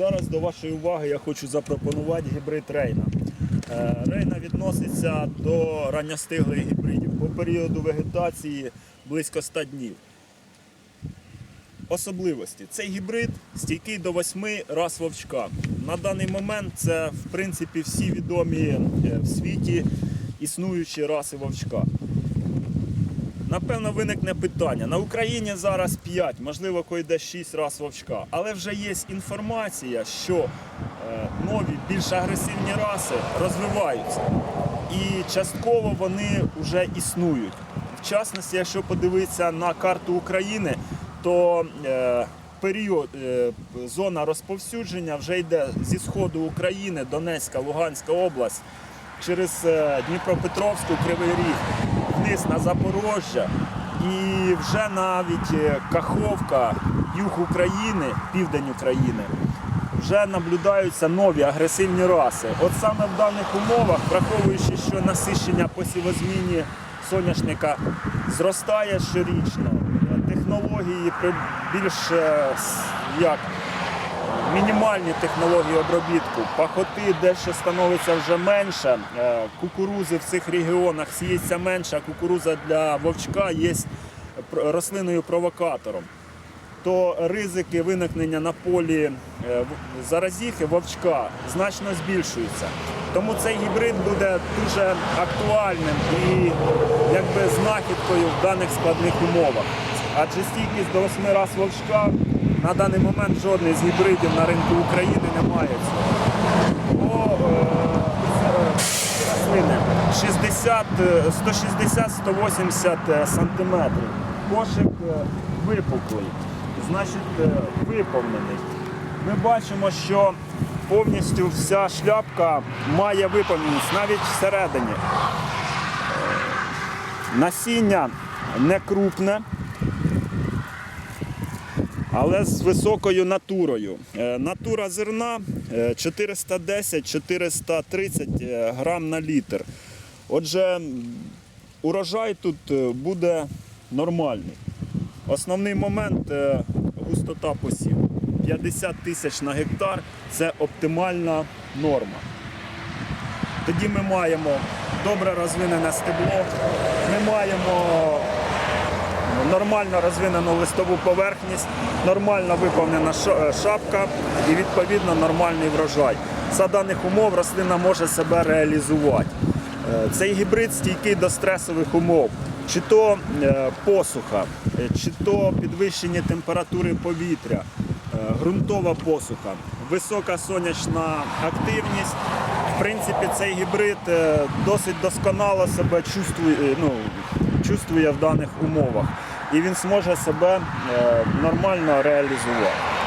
Зараз до вашої уваги я хочу запропонувати гібрид Рейна. Е, Рейна відноситься до ранньостиглих гібридів по періоду вегетації близько 100 днів. Особливості. Цей гібрид стійкий до 8 рас вовчка. На даний момент це в принципі всі відомі е, в світі існуючі раси вовчка. Напевно, виникне питання. На Україні зараз 5, можливо, койде 6 раз вовчка. Але вже є інформація, що е, нові, більш агресивні раси розвиваються. І частково вони вже існують. В частності, якщо подивитися на карту України, то е, період, е, зона розповсюдження вже йде зі сходу України, Донецька, Луганська область, через Дніпропетровську, Кривий Ріг, вниз на Запорожжя. І вже навіть е, Каховка, юг України, південь України, вже наблюдаються нові агресивні раси. От саме в даних умовах, враховуючи, що насищення по сівозміні соняшника зростає щорічно, технології більш е, як мінімальні технології обробітку, пахоти дещо становиться вже менше, е, кукурузи в цих регіонах сіється менше, а кукуруза для вовчка є пр- рослиною-провокатором. То ризики виникнення на полі е, заразіхи вовчка значно збільшуються. Тому цей гібрид буде дуже актуальним і якби знахідкою в даних складних умовах. Адже стійкість до 8 раз вовчка на даний момент жодний з гібридів на ринку України не має цього. По е, рослини 60, е, 160-180 сантиметрів. Кошик е, випуклий, значить е, виповнений. Ми бачимо, що повністю вся шляпка має виповненість навіть всередині. Е, Насіння не крупне, але з високою натурою. Е, Натура зерна е, 410-430 е, грам на літр. Отже, урожай тут е, буде нормальний. Основний момент е, густота посіву. 50 тисяч на гектар це оптимальна норма. Тоді ми маємо добре розвинене стебло, ми маємо нормально розвинену листову поверхність, нормально виповнена е, шапка і відповідно нормальний врожай. За даних умов рослина може себе реалізувати. Е, Цей гібрид стійкий до стресових умов, чи то е, посуха, чи то підвищення температури повітря, ґрунтова посуха, висока сонячна активність. В принципі, цей гібрид досить досконало себе чувствує, ну, чувствує в даних умовах. І він зможе себе е, нормально реалізувати.